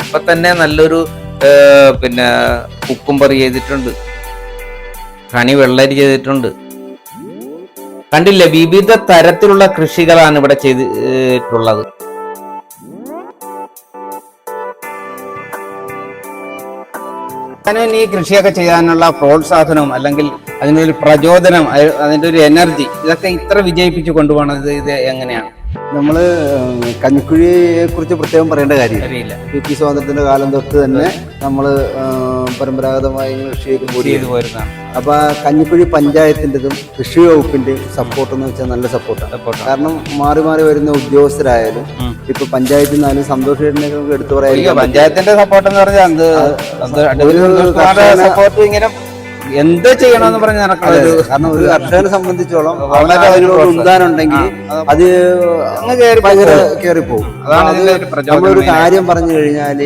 ഇപ്പൊ തന്നെ നല്ലൊരു പിന്നെ കുക്കുംബർ ചെയ്തിട്ടുണ്ട്. കണി വെള്ളരി ചെയ്തിട്ടുണ്ട്. കണ്ടില്ലേ? വിവിധ തരത്തിലുള്ള കൃഷികളാണ് ഇവിടെ ചെയ്തിട്ടുള്ളത്. ഈ കൃഷിയൊക്കെ ചെയ്യാനുള്ള പ്രോത്സാഹനവും അല്ലെങ്കിൽ അതിനൊരു പ്രചോദനം അതിന്റെ ഒരു എനർജി ഇതൊക്കെ ഇത്ര വിജയിപ്പിച്ച് കൊണ്ടുപോകണത് ഇത് എങ്ങനെയാണ്? നമ്മൾ കഞ്ഞിക്കുഴിയെ കുറിച്ച് പ്രത്യേകം പറയേണ്ട കാര്യം. അറിയില്ല. പി പി സ്വാതന്ത്ര്യത്തിന്റെ കാലം തൊട്ട് തന്നെ നമ്മൾ പരമ്പരാഗതമായി കൃഷി ചെയ്ത് പോരുന്നതാണ്. അപ്പൊ കഞ്ഞിക്കുഴി പഞ്ചായത്തിന്റെതും കൃഷി വകുപ്പിന്റെയും സപ്പോർട്ട് എന്ന് വെച്ചാൽ നല്ല സപ്പോർട്ടാണ്. കാരണം മാറി മാറി വരുന്ന ഉദ്യോഗസ്ഥരായാലും ഇപ്പൊ പഞ്ചായത്തിൽ നിന്നാലും സന്തോഷ നമുക്ക് എടുത്തു പറയാം പഞ്ചായത്തിന്റെ സപ്പോർട്ട് എന്ന് പറഞ്ഞാൽ സപ്പോർട്ട് ഇങ്ങനെ എന്ത് ചെയ്യണമെന്ന് പറഞ്ഞ നടക്കണം കാരണം ഒരു കർഷകനെ സംബന്ധിച്ചോളം അവനൊക്കെ അതിനോട് ഉണ്ടാനുണ്ടെങ്കിൽ അത് അങ്ങ് കയറി ഭയങ്കര കയറിപ്പോകും. അതാണ് നമ്മളൊരു കാര്യം പറഞ്ഞു കഴിഞ്ഞാൽ